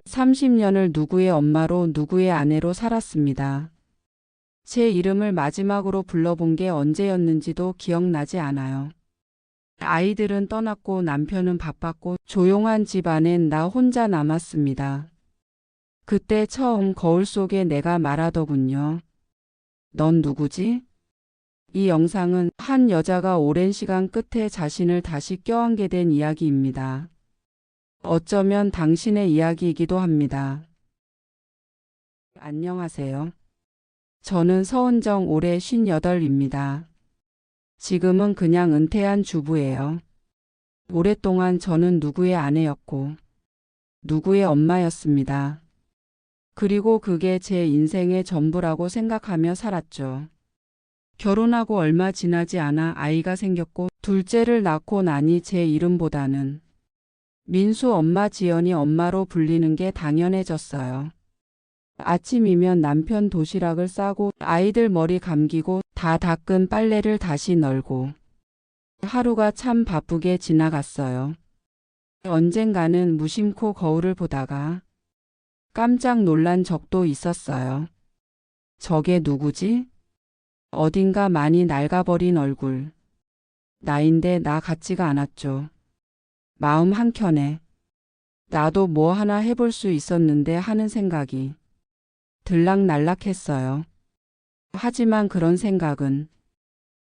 30년을 누구의 엄마로 누구의 아내로 살았습니다. 제 이름을 마지막으로 불러본 게 언제였는지도 기억나지 않아요. 아이들은 떠났고 남편은 바빴고 조용한 집안엔 나 혼자 남았습니다. 그때 처음 거울 속에 내가 말하더군요. 넌 누구지? 이 영상은 한 여자가 오랜 시간 끝에 자신을 다시 껴안게 된 이야기입니다. 어쩌면 당신의 이야기이기도 합니다. 안녕하세요. 저는 서은정 올해 58입니다. 지금은 그냥 은퇴한 주부예요. 오랫동안 저는 누구의 아내였고, 누구의 엄마였습니다. 그리고 그게 제 인생의 전부라고 생각하며 살았죠. 결혼하고 얼마 지나지 않아 아이가 생겼고, 둘째를 낳고 나니 제 이름보다는 민수 엄마 지연이 엄마로 불리는 게 당연해졌어요. 아침이면 남편 도시락을 싸고 아이들 머리 감기고 다 닦은 빨래를 다시 널고 하루가 참 바쁘게 지나갔어요. 언젠가는 무심코 거울을 보다가 깜짝 놀란 적도 있었어요. 저게 누구지? 어딘가 많이 낡아버린 얼굴. 나인데 나 같지가 않았죠. 마음 한켠에 나도 뭐 하나 해볼 수 있었는데 하는 생각이 들락날락했어요. 하지만 그런 생각은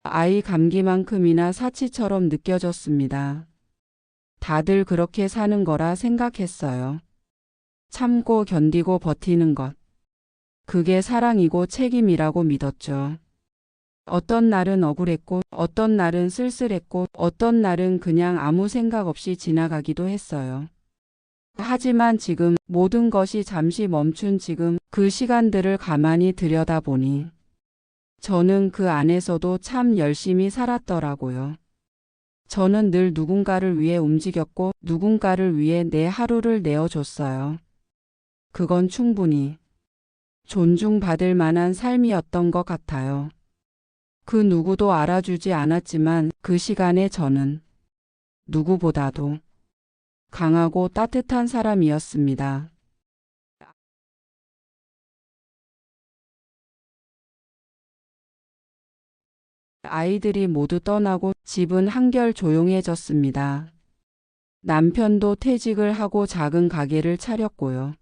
아이 감기만큼이나 사치처럼 느껴졌습니다. 다들 그렇게 사는 거라 생각했어요. 참고 견디고 버티는 것. 그게 사랑이고 책임이라고 믿었죠. 어떤 날은 억울했고, 어떤 날은 쓸쓸했고, 어떤 날은 그냥 아무 생각 없이 지나가기도 했어요. 하지만 지금 모든 것이 잠시 멈춘 지금 그 시간들을 가만히 들여다보니 저는 그 안에서도 참 열심히 살았더라고요. 저는 늘 누군가를 위해 움직였고 누군가를 위해 내 하루를 내어줬어요. 그건 충분히 존중받을 만한 삶이었던 것 같아요. 그 누구도 알아주지 않았지만 그 시간에 저는 누구보다도 강하고 따뜻한 사람이었습니다. 아이들이 모두 떠나고 집은 한결 조용해졌습니다. 남편도 퇴직을 하고 작은 가게를 차렸고요.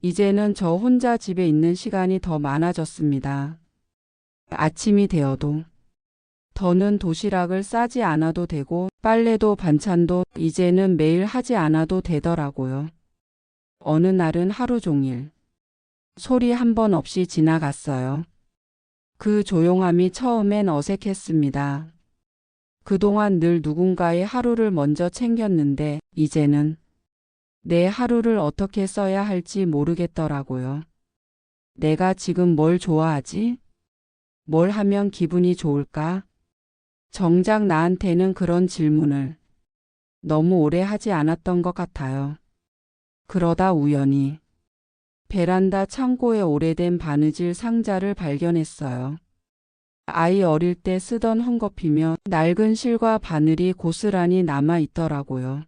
이제는 저 혼자 집에 있는 시간이 더 많아졌습니다. 아침이 되어도 더는 도시락을 싸지 않아도 되고 빨래도 반찬도 이제는 매일 하지 않아도 되더라고요. 어느 날은 하루 종일 소리 한 번 없이 지나갔어요. 그 조용함이 처음엔 어색했습니다. 그동안 늘 누군가의 하루를 먼저 챙겼는데 이제는 내 하루를 어떻게 써야 할지 모르겠더라고요. 내가 지금 뭘 좋아하지? 뭘 하면 기분이 좋을까? 정작 나한테는 그런 질문을 너무 오래 하지 않았던 것 같아요. 그러다 우연히 베란다 창고에 오래된 바느질 상자를 발견했어요. 아이 어릴 때 쓰던 헝겊이며 낡은 실과 바늘이 고스란히 남아 있더라고요.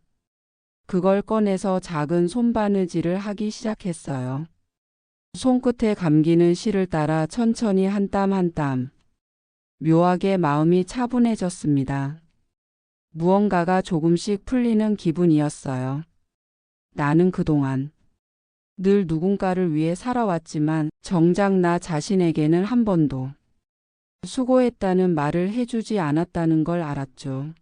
그걸 꺼내서 작은 손바느질을 하기 시작했어요. 손끝에 감기는 실을 따라 천천히 한 땀 한 땀. 묘하게 마음이 차분해졌습니다. 무언가가 조금씩 풀리는 기분이었어요. 나는 그동안 늘 누군가를 위해 살아왔지만 정작 나 자신에게는 한 번도 수고했다는 말을 해주지 않았다는 걸 알았죠.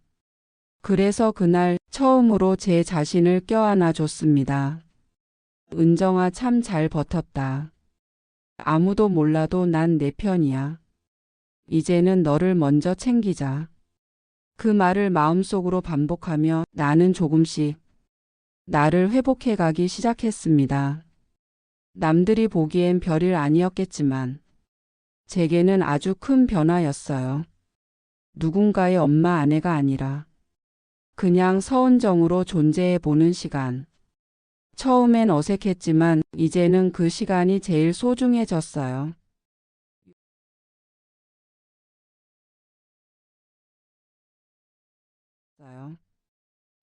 그래서 그날 처음으로 제 자신을 껴안아 줬습니다. 은정아 참 잘 버텼다. 아무도 몰라도 난 내 편이야. 이제는 너를 먼저 챙기자. 그 말을 마음속으로 반복하며 나는 조금씩 나를 회복해 가기 시작했습니다. 남들이 보기엔 별일 아니었겠지만 제게는 아주 큰 변화였어요. 누군가의 엄마 아내가 아니라 그냥 서은정으로 존재해 보는 시간. 처음엔 어색했지만 이제는 그 시간이 제일 소중해졌어요.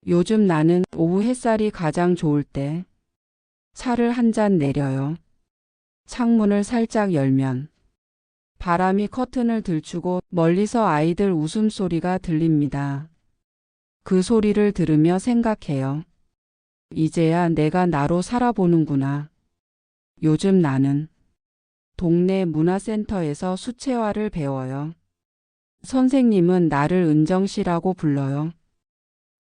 요즘 나는 오후 햇살이 가장 좋을 때 차를 한 잔 내려요. 창문을 살짝 열면 바람이 커튼을 들추고 멀리서 아이들 웃음소리가 들립니다. 그 소리를 들으며 생각해요. 이제야 내가 나로 살아보는구나. 요즘 나는 동네 문화센터에서 수채화를 배워요. 선생님은 나를 은정씨라고 불러요.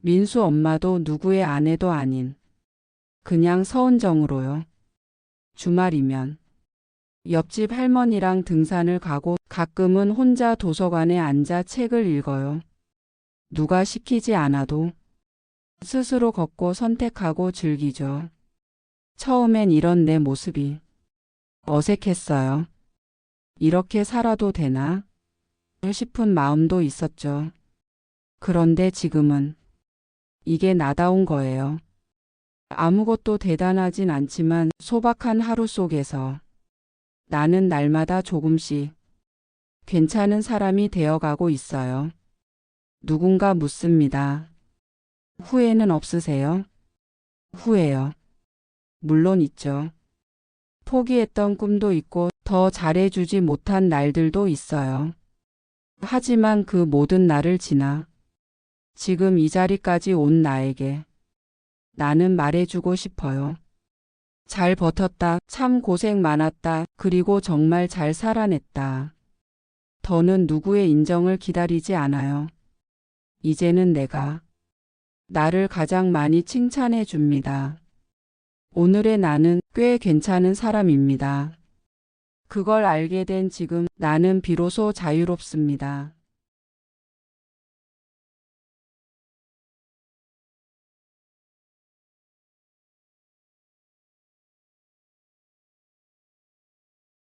민수 엄마도 누구의 아내도 아닌 그냥 서은정으로요. 주말이면 옆집 할머니랑 등산을 가고 가끔은 혼자 도서관에 앉아 책을 읽어요. 누가 시키지 않아도 스스로 걷고 선택하고 즐기죠. 처음엔 이런 내 모습이 어색했어요. 이렇게 살아도 되나? 싶은 마음도 있었죠. 그런데 지금은 이게 나다운 거예요. 아무것도 대단하진 않지만 소박한 하루 속에서 나는 날마다 조금씩 괜찮은 사람이 되어가고 있어요. 누군가 묻습니다. 후회는 없으세요? 후회요. 물론 있죠. 포기했던 꿈도 있고 더 잘해주지 못한 날들도 있어요. 하지만 그 모든 날을 지나 지금 이 자리까지 온 나에게 나는 말해주고 싶어요. 잘 버텼다. 참 고생 많았다. 그리고 정말 잘 살아냈다. 더는 누구의 인정을 기다리지 않아요. 이제는 내가 나를 가장 많이 칭찬해 줍니다. 오늘의 나는 꽤 괜찮은 사람입니다. 그걸 알게 된 지금 나는 비로소 자유롭습니다.